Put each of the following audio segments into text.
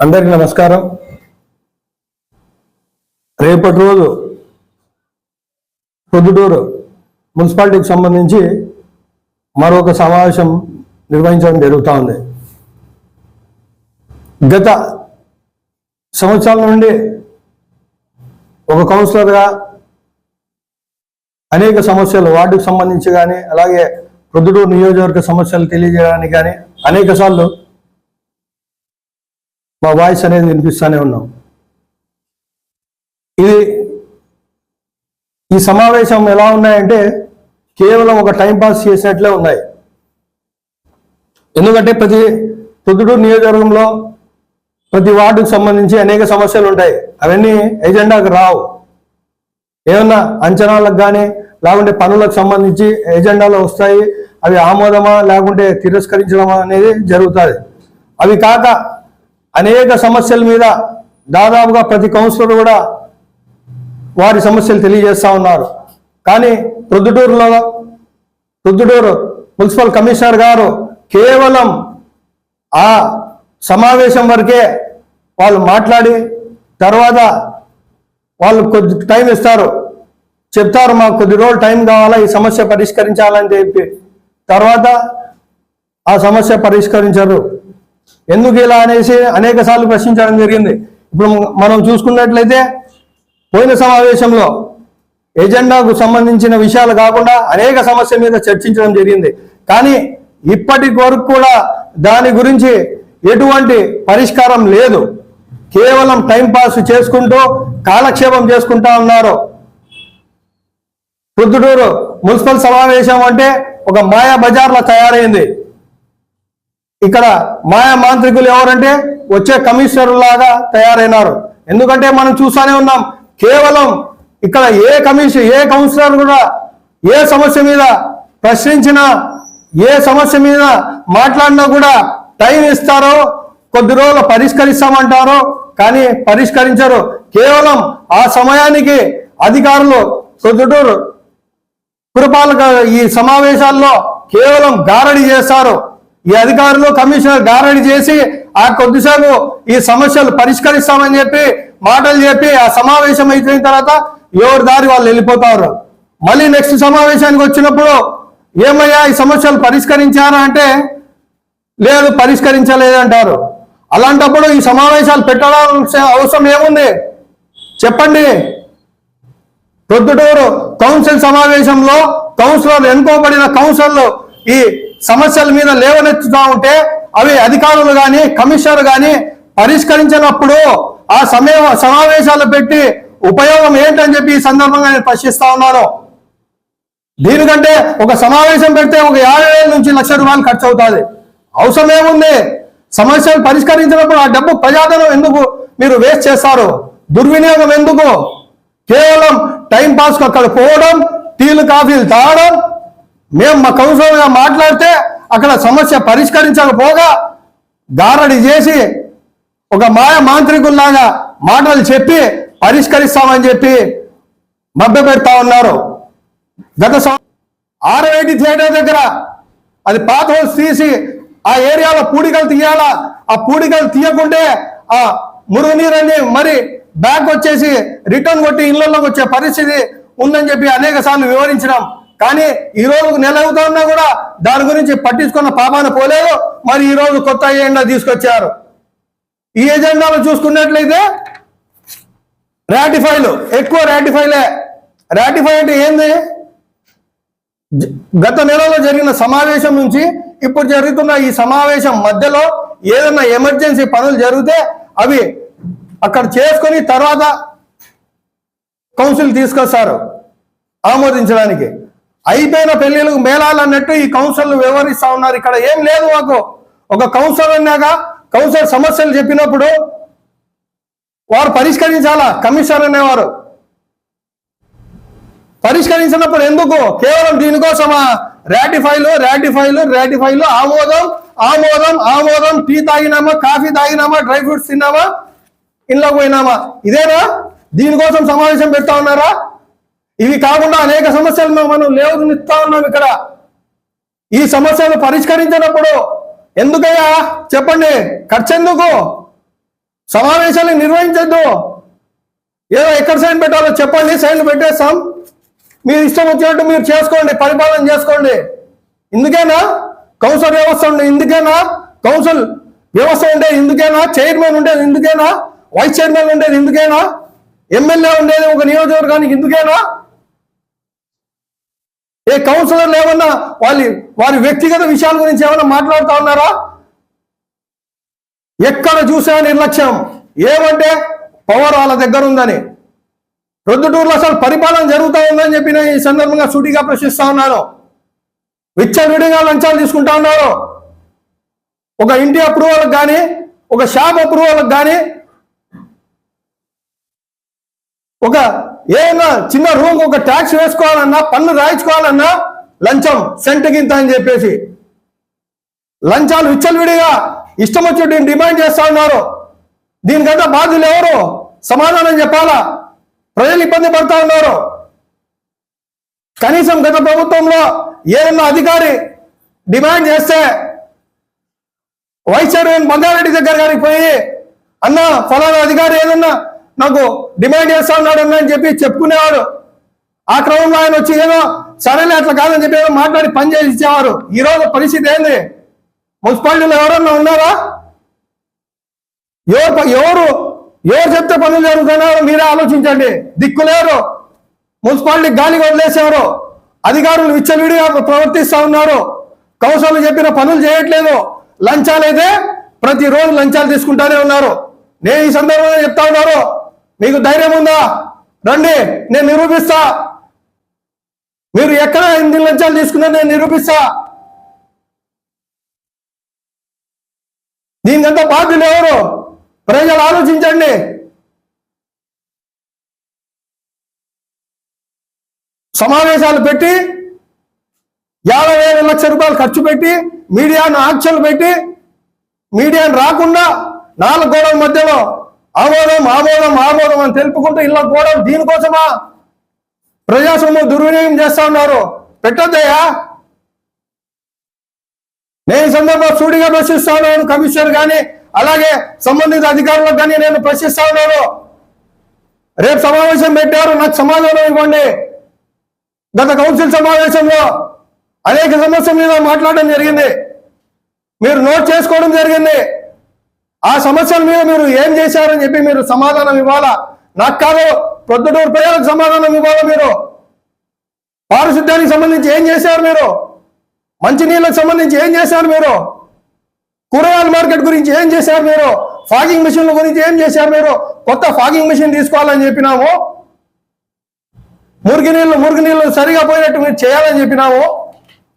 అందరికీ నమస్కారం. రేపటి రోజు పొద్దుటూరు మున్సిపాలిటీకి సంబంధించి మరొక సమావేశం నిర్వహించడం జరుగుతూ ఉంది. గత సంవత్సరాల నుండి ఒక కౌన్సిలర్గా అనేక సమస్యలు వార్డుకు సంబంధించి కానీ అలాగే ప్రొద్దుటూరు నియోజకవర్గ సమస్యలు తెలియజేయడానికి కానీ అనేక సార్లు మా వాయిస్ అనేది వినిపిస్తూనే ఉన్నాం. ఇది ఈ సమావేశం ఎలా ఉన్నాయంటే కేవలం ఒక టైం పాస్ చేసినట్లే ఉన్నాయి. ఎందుకంటే ప్రతి పొద్దుటూరు నియోజకవర్గంలో ప్రతి వార్డుకు సంబంధించి అనేక సమస్యలు ఉంటాయి. అవన్నీ ఎజెండాకు రావు. ఏమన్నా అంచనాలకు కానీ లేకుంటే పనులకు సంబంధించి ఎజెండాలు వస్తాయి. అవి ఆమోదమా లేకుంటే తిరస్కరించడమా అనేది జరుగుతుంది. అవి కాక అనేక సమస్యల మీద దాదాపుగా ప్రతి కౌన్సిలర్ కూడా వారి సమస్యలు తెలియజేస్తా ఉన్నారు. కానీ ప్రొద్దుటూరులో ప్రొద్దుటూరు మున్సిపల్ కమిషనర్ గారు కేవలం ఆ సమావేశం వరకే వాళ్ళు మాట్లాడి తర్వాత వాళ్ళు కొద్ది టైం ఇస్తారు. చెప్తారు మాకు కొద్ది రోజులు టైం కావాలా ఈ సమస్య పరిష్కరించాలని చెప్పి. తర్వాత ఆ సమస్య పరిష్కరించరు. ఎందుకు ఇలా అనేసి అనేక సార్లు ప్రశ్నించడం జరిగింది. ఇప్పుడు మనం చూసుకున్నట్లయితే పోయిన సమావేశంలో ఎజెండాకు సంబంధించిన విషయాలు కాకుండా అనేక సమస్య మీద చర్చించడం జరిగింది. కానీ ఇప్పటి వరకు కూడా దాని గురించి ఎటువంటి పరిష్కారం లేదు. కేవలం టైంపాస్ చేసుకుంటూ కాలక్షేపం చేసుకుంటా ఉన్నారు. ప్రొద్దుటూరు మున్సిపల్ సమావేశం అంటే ఒక మాయా బజార్లో తయారైంది. ఇక్కడ మాయా మాంత్రికులు ఎవరంటే వచ్చే కమిషనర్ లాగా తయారైనారు. ఎందుకంటే మనం చూస్తూనే ఉన్నాం కేవలం ఇక్కడ ఏ కమిషన్ ఏ కౌన్సిలర్ కూడా ఏ సమస్య మీద ప్రశ్నించినా ఏ సమస్య మీద మాట్లాడినా కూడా టైం ఇస్తారో కొద్ది రోజులు పరిష్కరిస్తామంటారో కానీ పరిష్కరించరు. కేవలం ఆ సమయానికి అధికారులు కొద్దిటూరు పురపాలక ఈ సమావేశాల్లో కేవలం గారడి చేస్తారు. ఈ అధికారులు కమిషనర్ గారడి చేసి ఆ కొద్దిసేపు ఈ సమస్యలు పరిష్కరిస్తామని చెప్పి మాటలు చెప్పి ఆ సమావేశం అయిపోయిన తర్వాత ఎవరి దారి వాళ్ళు వెళ్ళిపోతారు. మళ్ళీ నెక్స్ట్ సమావేశానికి వచ్చినప్పుడు ఏమయ్యా ఈ సమస్యలు పరిష్కరించారా అంటే లేదు పరిష్కరించలేదంటారు. అలాంటప్పుడు ఈ సమావేశాలు పెట్టాల్సిన అవసరం ఏముంది? చెప్పండి. ప్రొద్దుటూరు కౌన్సిల్ సమావేశంలో కౌన్సిలర్ ఎన్నుకోబడిన కౌన్సిలర్లు ఈ సమస్యల మీద లేవనెత్తుతా ఉంటే అవి అధికారులు కానీ కమిషనర్ కానీ పరిష్కరించినప్పుడు ఆ సమయ సమావేశాలు పెట్టి ఉపయోగం ఏంటని చెప్పి ఈ సందర్భంగా నేను ప్రశ్నిస్తా ఉన్నాను. దీనికంటే ఒక సమావేశం పెడితే ఒక యాభై వేల నుంచి లక్ష రూపాయలు ఖర్చు అవుతుంది అవసరం ఏముంది సమస్యలు పరిష్కరించినప్పుడు ఆ డబ్బు ప్రజాధనం ఎందుకు మీరు వేస్ట్ చేస్తారు? దుర్వినియోగం ఎందుకు? కేవలం టైం పాస్కి అక్కడ పోవడం టీలు కాఫీలు తాగడం మేము మా కౌన్సిలర్గా మాట్లాడితే అక్కడ సమస్య పరిష్కరించకపోగా గారడి చేసి ఒక మాయ మాంత్రికుల్లాగా మాటలు చెప్పి పరిష్కరిస్తామని చెప్పి మభ్య పెడతా ఉన్నారు. గత ఆర్ఐటి థియేటర్ దగ్గర అది పాత హౌస్ తీసి ఆ ఏరియాలో పూడికలు తీయాలా? ఆ పూడికలు తీయకుంటే ఆ మురుగునీరని మరి బ్యాక్ వచ్చేసి రిటర్న్ కొట్టి ఇళ్ళలోకి వచ్చే పరిస్థితి ఉందని చెప్పి అనేక సార్లు వివరించినాం. కానీ ఈ రోజు నెల అవుతా ఉన్నా కూడా దాని గురించి పట్టించుకున్న పాపాన పోలేదు. మరి ఈ రోజు కొత్త ఎజెండా తీసుకొచ్చారు. ఈ ఎజెండాలో చూసుకున్నట్లయితే రాటిఫైలు ఎక్కువ రాటిఫైలే రాటిఫై అంటే ఏంది? గత నెలలో జరిగిన సమావేశం నుంచి ఇప్పుడు జరుగుతున్న ఈ సమావేశం మధ్యలో ఏదైనా ఎమర్జెన్సీ పనులు జరిగితే అవి అక్కడ చేసుకొని తర్వాత కౌన్సిల్ తీసుకొస్తారు ఆమోదించడానికి. అయిపోయిన పెళ్ళిలకు మేళాలు అన్నట్టు ఈ కౌన్సిల్ వ్యవహరిస్తా ఉన్నారు. ఇక్కడ ఏం లేదు మాకు. ఒక కౌన్సిలర్ అన్నాక కౌన్సిలర్ సమస్యలు చెప్పినప్పుడు వారు పరిష్కరించాలా? కమిషనర్ అనేవారు. పరిష్కరించినప్పుడు ఎందుకు? కేవలం దీనికోసమా? రాటిఫైలు రాటిఫైలు రాటిఫైలు ఆమోదం ఆమోదం ఆమోదం టీ తాగినామా కాఫీ తాగినామా డ్రై ఫ్రూట్స్ తిన్నామా ఇంట్లో పోయినామా? ఇదేనా? దీనికోసం సమావేశం పెడతా ఉన్నారా? ఇవి కాకుండా అనేక సమస్యలు మేము మనం లేవనిస్తా ఉన్నాం ఇక్కడ. ఈ సమస్యలు పరిష్కరించినప్పుడు ఎందుకయ్యా? చెప్పండి. ఖర్చు ఎందుకు సమావేశాలు నిర్వహించద్దు. ఏదో ఎక్కడ సైన్ పెట్టాలో చెప్పండి. సైన్లు పెట్టేస్తాం. మీరు ఇష్టం వచ్చినట్టు మీరు చేసుకోండి. పరిపాలన చేసుకోండి. ఇందుకేనా? కౌన్సిల్ వ్యవస్థ ఉండే ఇందుకేనా? కౌన్సిల్ వ్యవస్థ ఉండేది ఇందుకేనా? చైర్మన్ ఉండేది ఇందుకేనా? వైస్ చైర్మన్ ఉండేది ఇందుకేనా? ఎమ్మెల్యే ఉండేది ఒక నియోజకవర్గానికి ఇందుకేనా? ఏ కౌన్సిలర్లు ఏమన్నా వాళ్ళ వారి వ్యక్తిగత విషయాల గురించి ఏమన్నా మాట్లాడుతూ ఉన్నారా? ఎక్కడ చూసా నిర్లక్ష్యం. ఏమంటే పవర్ వాళ్ళ దగ్గర ఉందని. ప్రొద్దుటూరులో అసలు పరిపాలన జరుగుతూ ఉందని చెప్పి నేను ఈ సందర్భంగా సూటిగా ప్రశ్నిస్తా ఉన్నాను. విచ్చలవిడిగా లంచాలు తీసుకుంటా ఉన్నారు. ఒక ఇంటి అప్రూవల్కి కానీ ఒక షాప్ అప్రూవల్కి కానీ ఒక ఏదైనా చిన్న రూమ్ ఒక ట్యాక్స్ వేసుకోవాలన్నా పన్ను రాయించుకోవాలన్నా లంచం సెంటకింత గింత అని చెప్పేసి. లంచాలు విచ్చలవిడిగా ఇష్టం వచ్చి డిమాండ్ చేస్తా ఉన్నారు. దీనికంటే బాధ్యులు ఎవరు? సమాధానం చెప్పాలా? ప్రజలు ఇబ్బంది పడతా ఉన్నారు. కనీసం గత ప్రభుత్వంలో ఏదన్నా అధికారి డిమాండ్ చేస్తే వైస్ చైర్మన్ బంగారెడ్డి దగ్గర గారికి పోయి అన్న ఫలానా అధికారి ఏదన్నా నాకు డిమాండ్ చేస్తా ఉన్నాడు అని చెప్పి చెప్పుకునేవాడు. ఆ క్రమంలో ఆయన వచ్చి ఏదో సరేలే అట్లా కాదని చెప్పి ఏదో మాట్లాడి పని చేసి ఇచ్చేవారు. ఈ రోజు పరిస్థితి ఏంది? మున్సిపాలిటీలో ఎవరన్నా ఉన్నారా? ఎవరు ఎవరు ఎవరు చెప్తే పనులు జరుగుతున్నారో మీరే ఆలోచించండి. దిక్కులేరు మున్సిపాలిటీ గాలి వదిలేసేవారు. అధికారులు విచ్చలవిడిగా ప్రవర్తిస్తా ఉన్నారు. కౌన్సిల్ చెప్పిన పనులు చేయట్లేదు. లంచాలైతే ప్రతిరోజు లంచాలు తీసుకుంటానే ఉన్నారు. నేను ఈ సందర్భంగా చెప్తా ఉన్నారు మీకు ధైర్యం ఉందా? రండి నేను నిరూపిస్తా. మీరు ఎక్కడ ఎనిమిది లంచాలు తీసుకున్నా నేను నిరూపిస్తా. దీనికంతా బాధ్యులు ఎవరు? ప్రజలు ఆలోచించండి. సమావేశాలు పెట్టి యాభై వేల లక్షల రూపాయలు ఖర్చు పెట్టి మీడియాను ఆంక్షలు పెట్టి మీడియాను రాకుండా నాలుగు గోడల మధ్యలో ఆమోదం ఆమోదం ఆమోదం అని తెలుపుకుంటూ ఇళ్ళ కూడా దీనికోసమా? ప్రజాస్వామ్యం దుర్వినియోగం చేస్తా ఉన్నారు. పెట్టద్దయ్యా. నేను సందర్భంగా సూటిగా ప్రశ్నిస్తా ఉన్నాను కమిషనర్ కానీ అలాగే సంబంధిత అధికారులకు కానీ నేను ప్రశ్నిస్తా ఉన్నాను. రేపు సమావేశం పెట్టారు నాకు సమాధానం ఇవ్వండి. గత కౌన్సిల్ సమావేశంలో అనేక సమస్యల మీద మాట్లాడడం జరిగింది. మీరు నోట్ చేసుకోవడం జరిగింది. ఆ సమస్యల మీద మీరు ఏం చేశారని చెప్పి మీరు సమాధానం ఇవ్వాలా? నాకు కాదు ప్రొద్దుటూరు ప్రజలకు సమాధానం ఇవ్వాలా మీరు? పారిశుద్ధ్యానికి సంబంధించి ఏం చేశారు మీరు? మంచినీళ్ళకి సంబంధించి ఏం చేశారు మీరు? కూరగాయల మార్కెట్ గురించి ఏం చేశారు మీరు? ఫాగింగ్ మిషన్ల గురించి ఏం చేశారు మీరు? కొత్త ఫాగింగ్ మిషన్ తీసుకోవాలని చెప్పినాము. మురికి నీళ్ళు మురికి నీళ్ళు సరిగా పోయినట్టు మీరు చేయాలని చెప్పినాము.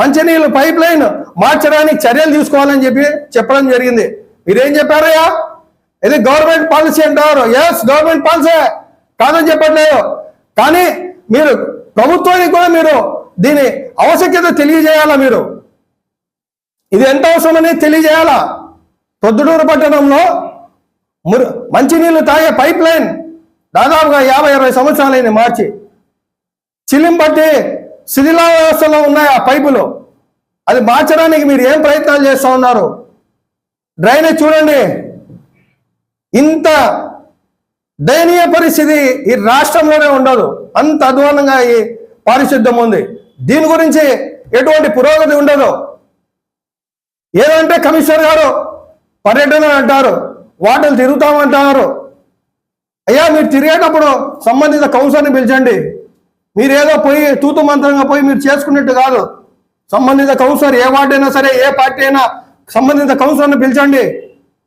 మంచినీళ్ళు పైప్ లైన్ మార్చడానికి చర్యలు తీసుకోవాలని చెప్పి చెప్పడం జరిగింది. మీరేం చెప్పారయ్యా? ఇది గవర్నమెంట్ పాలసీ అంటారు. ఎస్ గవర్నమెంట్ పాలసీ కాదని చెప్పట్లేదు. కానీ మీరు ప్రభుత్వానికి కూడా మీరు దీని ఆవశ్యకత తెలియజేయాలా మీరు? ఇది ఎంత అవసరమని తెలియజేయాలా? పొద్దుటూరు పట్టణంలో మురు మంచినీళ్ళు తాగే పైప్ లైన్ దాదాపుగా యాభై అరవై సంవత్సరాలైన మార్చి. చిలింపట్టి శిథిలా వ్యవస్థలో ఉన్నాయి ఆ పైపులు? అది మార్చడానికి మీరు ఏం ప్రయత్నాలు చేస్తా ఉన్నారు? డ్రైనేజ్ చూడండి. ఇంత దయనీయ పరిస్థితి ఈ రాష్ట్రంలోనే ఉండదు. అంత అధ్వానంగా ఈ పారిశుద్ధ్యం ఉంది. దీని గురించి ఎటువంటి పురోగతి ఉండదు. ఏదంటే కమిషనర్ గారు పర్యటన అంటారు వాటిని తిరుగుతామంటారు. అయ్యా మీరు తిరిగేటప్పుడు సంబంధిత కౌన్సిల్ని పిలిచండి. మీరు ఏదో పోయి తూతు మంత్రంగా పోయి మీరు చేసుకున్నట్టు కాదు. సంబంధిత కౌన్సిలర్ ఏ వార్డు అయినా సరే ఏ పార్టీ అయినా సంబంధిత కౌన్సిలర్ని పిలిచండి.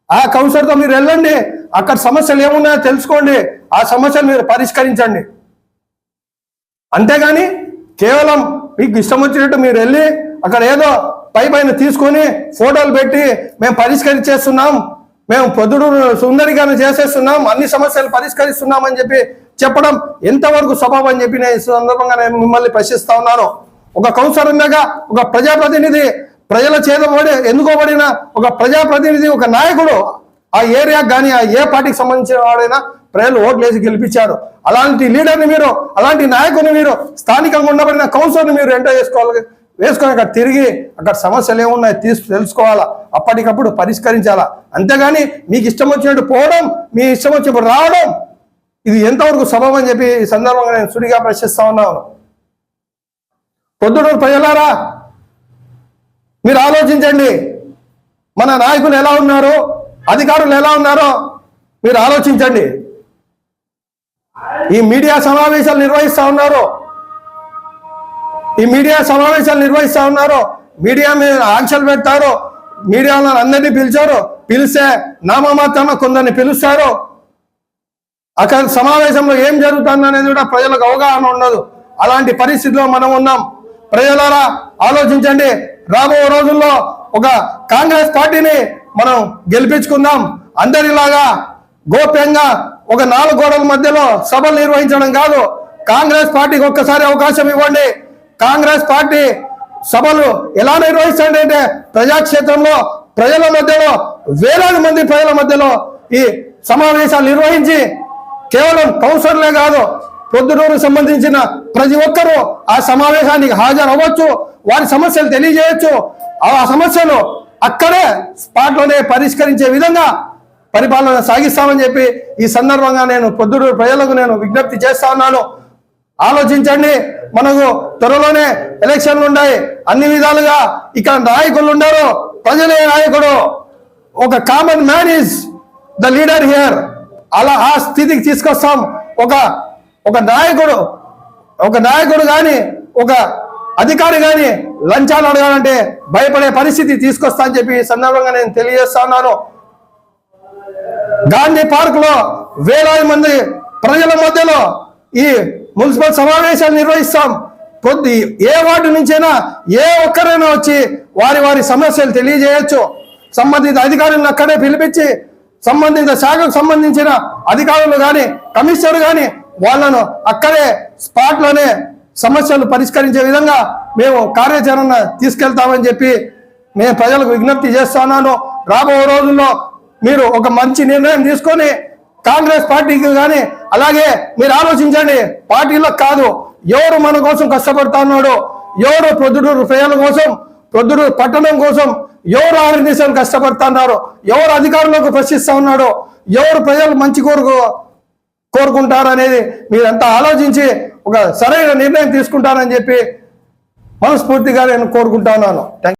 ఆ కౌన్సిలర్తో మీరు వెళ్ళండి. అక్కడ సమస్యలు ఏమున్నాయో తెలుసుకోండి. ఆ సమస్యలు మీరు పరిష్కరించండి. అంతేగాని కేవలం మీకు ఇష్టం వచ్చినట్టు మీరు వెళ్ళి అక్కడ ఏదో పై పైన తీసుకొని ఫోటోలు పెట్టి మేము పరిష్కరించేస్తున్నాం. మేము పొద్దుడు సుందరిగానే చేసేస్తున్నాం. అన్ని సమస్యలు పరిష్కరిస్తున్నాం అని చెప్పి చెప్పడం ఎంతవరకు స్వభావం అని చెప్పి నేను సందర్భంగా నేను మిమ్మల్ని ప్రశ్నిస్తా ఉన్నాను. ఒక కౌన్సిలర్ ఉండగా ఒక ప్రజాప్రతినిధి ప్రజల చేతబడి ఎన్నుకోబడిన ఒక ప్రజాప్రతినిధి ఒక నాయకుడు ఆ ఏరియాకి కానీ ఆ ఏ పార్టీకి సంబంధించిన వాడైనా ప్రజలు ఓట్లేసి గెలిపించారు. అలాంటి లీడర్ని మీరు అలాంటి నాయకుని మీరు స్థానికంగా ఉండబడిన కౌన్సిలర్ని మీరు ఎంటర్ చేసుకోవాలి వేసుకొని అక్కడ తిరిగి అక్కడ సమస్యలు ఏమున్నాయి తీసు తెలుసుకోవాలా అప్పటికప్పుడు పరిష్కరించాలా. అంతేగాని మీకు ఇష్టం వచ్చినట్టు పోవడం మీ ఇష్టం వచ్చినప్పుడు రావడం ఇది ఎంతవరకు సబబం అని చెప్పి ఈ సందర్భంగా నేను సుడిగా ప్రశ్నిస్తా ఉన్నాను. పొద్దుటూరు ప్రజలారా మీరు ఆలోచించండి. మన నాయకులు ఎలా ఉన్నారు అధికారులు ఎలా ఉన్నారో మీరు ఆలోచించండి. ఈ మీడియా సమావేశాలు నిర్వహిస్తా ఉన్నారు ఈ మీడియా సమావేశాలు నిర్వహిస్తా ఉన్నారు మీడియా మీద ఆంక్షలు పెడతారు మీడియాలో అందరినీ పిలిచారు పిలిస్తే నామమాత్రమ కొందరిని పిలుస్తారు అక్కడ సమావేశంలో ఏం జరుగుతుంది అనేది కూడా ప్రజలకు అవగాహన ఉండదు. అలాంటి పరిస్థితిలో మనం ఉన్నాం. ప్రజలారా ఆలోచించండి. రాబో రోజుల్లో ఒక కాంగ్రెస్ పార్టీని మనం గెలిపించుకుందాం. అందరిలాగా గోప్యంగా ఒక నాలుగు గోడల మధ్యలో సభలు నిర్వహించడం కాదు. కాంగ్రెస్ పార్టీకి ఒక్కసారి అవకాశం ఇవ్వండి. కాంగ్రెస్ పార్టీ సభలు ఎలా నిర్వహిస్తాండి అంటే ప్రజాక్షేత్రంలో ప్రజల మధ్యలో వేలాది మంది ప్రజల మధ్యలో ఈ సమావేశాలు నిర్వహించి కేవలం కౌన్సిలర్లే కాదు పొద్దుటూరుకు సంబంధించిన ప్రతి ఒక్కరూ ఆ సమావేశానికి హాజరు అవ్వచ్చు వారి సమస్యలు తెలియజేయచ్చు. ఆ సమస్యలు అక్కడే స్పాట్లోనే పరిష్కరించే విధంగా పరిపాలన సాగిస్తామని చెప్పి ఈ సందర్భంగా నేను పొద్దుటూరు ప్రజలకు నేను విజ్ఞప్తి చేస్తా ఉన్నాను. ఆలోచించండి. మనకు త్వరలోనే ఎలక్షన్లు ఉన్నాయి. అన్ని విధాలుగా ఇక్కడ నాయకులు ఉండరు. ప్రజలే నాయకుడు. ఒక common man is the leader here అలా ఆ స్థితికి తీసుకొస్తాం. ఒక ఒక నాయకుడు ఒక నాయకుడు కానీ ఒక అధికారి కానీ లంచాలు అడగాలంటే భయపడే పరిస్థితి తీసుకొస్తా అని చెప్పి ఈ సందర్భంగా నేను తెలియజేస్తా ఉన్నాను. గాంధీ పార్క్లో వేలాది మంది ప్రజల మధ్యలో ఈ మున్సిపల్ సమావేశాలు నిర్వహిస్తాం. కొద్ది ఏ వార్డు నుంచైనా ఏ ఒక్కరైనా వచ్చి వారి వారి సమస్యలు తెలియజేయచ్చు. సంబంధిత అధికారులను అక్కడే పిలిపించి సంబంధిత శాఖకు సంబంధించిన అధికారులు కానీ కమిషనర్ కానీ వాళ్ళను అక్కడే స్పాట్లోనే సమస్యలు పరిష్కరించే విధంగా మేము కార్యాచరణ తీసుకెళ్తామని చెప్పి నేను ప్రజలకు విజ్ఞప్తి చేస్తున్నాను రాబో రోజుల్లో మీరు ఒక మంచి నిర్ణయం తీసుకొని కాంగ్రెస్ పార్టీకి కానీ అలాగే మీరు ఆలోచించండి పార్టీలో కాదు ఎవరు మన కోసం కష్టపడతా ఉన్నాడు ఎవరు ప్రొద్దుటూరు ప్రజల కోసం ప్రొద్దుటూరు పట్టణం కోసం ఎవరు ఆర్గనైజేషన్ కష్టపడుతున్నారు ఎవరు అధికారులకు ప్రశ్నిస్తా ఉన్నాడో ఎవరు ప్రజలు మంచి కోరుకు కోరుకుంటారు అనేది మీరంతా ఆలోచించి ఒక సరైన నిర్ణయం తీసుకుంటారని చెప్పి మనస్ఫూర్తిగా నేను కోరుకుంటున్నాను థ్యాంక్